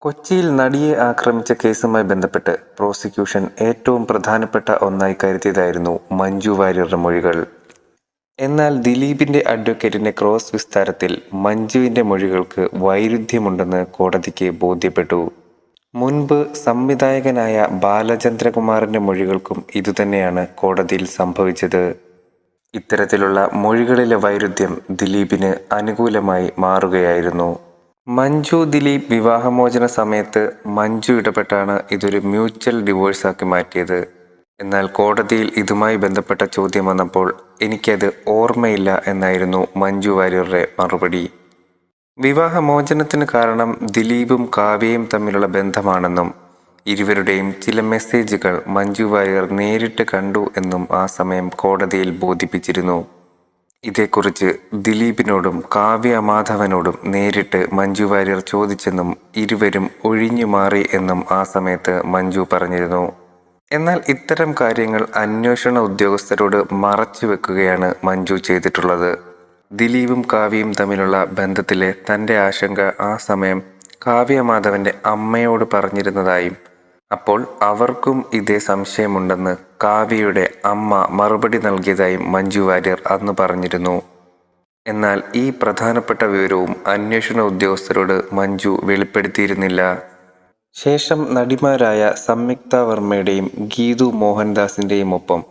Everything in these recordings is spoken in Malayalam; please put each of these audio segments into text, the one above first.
കൊച്ചിയിൽ നടിയെ ആക്രമിച്ച കേസുമായി ബന്ധപ്പെട്ട് പ്രോസിക്യൂഷൻ ഏറ്റവും പ്രധാനപ്പെട്ട ഒന്നായി കരുതിയതായിരുന്നു മഞ്ജു വാര്യരുടെ മൊഴികൾ. എന്നാൽ ദിലീപിന്റെ അഡ്വക്കേറ്റിന്റെ ക്രോസ് വിസ്താരത്തിൽ മഞ്ജുവിന്റെ മൊഴികൾക്ക് വൈരുദ്ധ്യമുണ്ടെന്ന് കോടതിക്ക് ബോധ്യപ്പെട്ടു. മുൻപ് സംവിധായകനായ ബാലചന്ദ്രകുമാറിന്റെ മൊഴികൾക്കും ഇതുതന്നെയാണ് കോടതിയിൽ സംഭവിച്ചത്. ഇത്തരത്തിലുള്ള മൊഴികളിലെ വൈരുദ്ധ്യം ദിലീപിന് അനുകൂലമായി മാറുകയായിരുന്നു. മഞ്ജു ദിലീപ് വിവാഹമോചന സമയത്ത് മഞ്ജു ഇടപെട്ടാണ് ഇതൊരു മ്യൂച്വൽ ഡിവോഴ്സാക്കി മാറ്റിയത്. എന്നാൽ കോടതിയിൽ ഇതുമായി ബന്ധപ്പെട്ട ചോദ്യം വന്നപ്പോൾ എനിക്കത് ഓർമ്മയില്ല എന്നായിരുന്നു മഞ്ജു വാര്യരുടെ മറുപടി. വിവാഹമോചനത്തിന് കാരണം ദിലീപും കാവ്യയും തമ്മിലുള്ള ബന്ധമാണെന്നും ഇരുവരുടെയും ചില മെസ്സേജുകൾ മഞ്ജു വാര്യർ നേരിട്ട് കണ്ടു എന്നും ആ സമയം കോടതിയിൽ ബോധിപ്പിച്ചിരുന്നു. ഇതേക്കുറിച്ച് ദിലീപിനോടും കാവ്യ മാധവനോടും നേരിട്ട് മഞ്ജു വാര്യർ ചോദിച്ചെന്നും ഇരുവരും ഒഴിഞ്ഞു മാറി എന്നും ആ സമയത്ത് മഞ്ജു പറഞ്ഞിരുന്നു. എന്നാൽ ഇത്തരം കാര്യങ്ങൾ അന്വേഷണ ഉദ്യോഗസ്ഥരോട് മറച്ചു വെക്കുകയാണ് മഞ്ജു ചെയ്തിട്ടുള്ളത്. ദിലീപും കാവ്യയും തമ്മിലുള്ള ബന്ധത്തിലെ തന്റെ ആശങ്ക ആ സമയം കാവ്യ മാധവന്റെ അമ്മയോട് പറഞ്ഞിരുന്നതായും അപ്പോൾ അവർക്കും ഇതേ സംശയമുണ്ടെന്ന് കാവ്യയുടെ അമ്മ മറുപടി നൽകിയതായും മഞ്ജു വാര്യർ അന്ന് പറഞ്ഞിരുന്നു. എന്നാൽ ഈ പ്രധാനപ്പെട്ട വിവരവും അന്വേഷണ ഉദ്യോഗസ്ഥരോട് മഞ്ജു വെളിപ്പെടുത്തിയിരുന്നില്ല. ശേഷം നടിമാരായ സംയുക്ത വർമ്മയുടെയും ഗീതു മോഹൻദാസിന്റെയും ഒപ്പം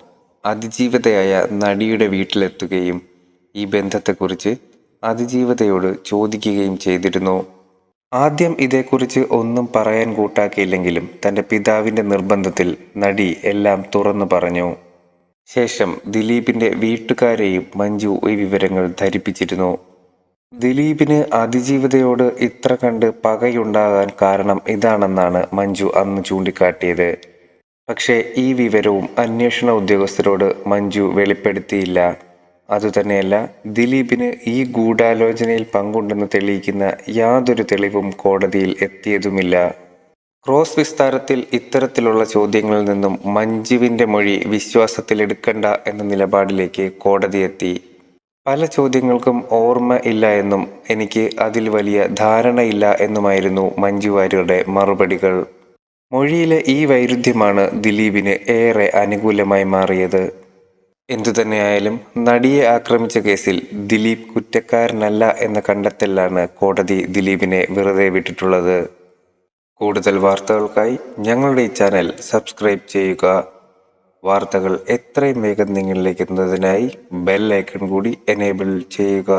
അതിജീവതയായ നടിയുടെ വീട്ടിലെത്തുകയും ഈ ബന്ധത്തെക്കുറിച്ച് അതിജീവതയോട് ചോദിക്കുകയും ചെയ്തിരുന്നു. ആദ്യം ഇതേക്കുറിച്ച് ഒന്നും പറയാൻ കൂട്ടാക്കിയില്ലെങ്കിലും തന്റെ പിതാവിന്റെ നിർബന്ധത്തിൽ നടി എല്ലാം തുറന്നു പറഞ്ഞു. ശേഷം ദിലീപിന്റെ വീട്ടുകാരെയും മഞ്ജു ഈ വിവരങ്ങൾ ധരിപ്പിച്ചിരുന്നു. ദിലീപിന് അതിജീവിതയോട് ഇത്ര കണ്ട് പകയുണ്ടാകാൻ കാരണം ഇതാണെന്നാണ് മഞ്ജു അന്ന് ചൂണ്ടിക്കാട്ടിയത്. പക്ഷേ ഈ വിവരവും അന്വേഷണ ഉദ്യോഗസ്ഥരോട് മഞ്ജു വെളിപ്പെടുത്തിയില്ല. അതുതന്നെയല്ല ദിലീപിന് ഈ ഗൂഢാലോചനയിൽ പങ്കുണ്ടെന്ന് തെളിയിക്കുന്ന യാതൊരു തെളിവും കോടതിയിൽ എത്തിയതുമില്ല. ക്രോസ് വിസ്താരത്തിൽ ഇത്തരത്തിലുള്ള ചോദ്യങ്ങളിൽ നിന്നും മഞ്ജുവിന്റെ മൊഴി വിശ്വാസത്തിലെടുക്കണ്ട എന്ന നിലപാടിലേക്ക് കോടതി എത്തി. പല ചോദ്യങ്ങൾക്കും ഓർമ്മ ഇല്ല എന്നും എനിക്ക് അതിൽ വലിയ ധാരണയില്ല എന്നുമായിരുന്നു മഞ്ജു വാര്യരുടെ മറുപടികൾ. മൊഴിയിലെ ഈ വൈരുദ്ധ്യമാണ് ദിലീപിന് ഏറെ അനുകൂലമായി മാറിയത്. എന്തുതന്നെയായാലും നടിയെ ആക്രമിച്ച കേസിൽ ദിലീപ് കുറ്റക്കാരനല്ല എന്ന കണ്ടെത്തലാണ് കോടതി ദിലീപിനെ വെറുതെ വിട്ടിട്ടുള്ളത്. കൂടുതൽ വാർത്തകൾക്കായി ഞങ്ങളുടെ ഈ ചാനൽ സബ്സ്ക്രൈബ് ചെയ്യുക. വാർത്തകൾ എത്രയും വേഗം നിങ്ങളിലേക്ക് എത്തുന്നതിനായി ബെൽ ഐക്കൺ കൂടി എനേബിൾ ചെയ്യുക.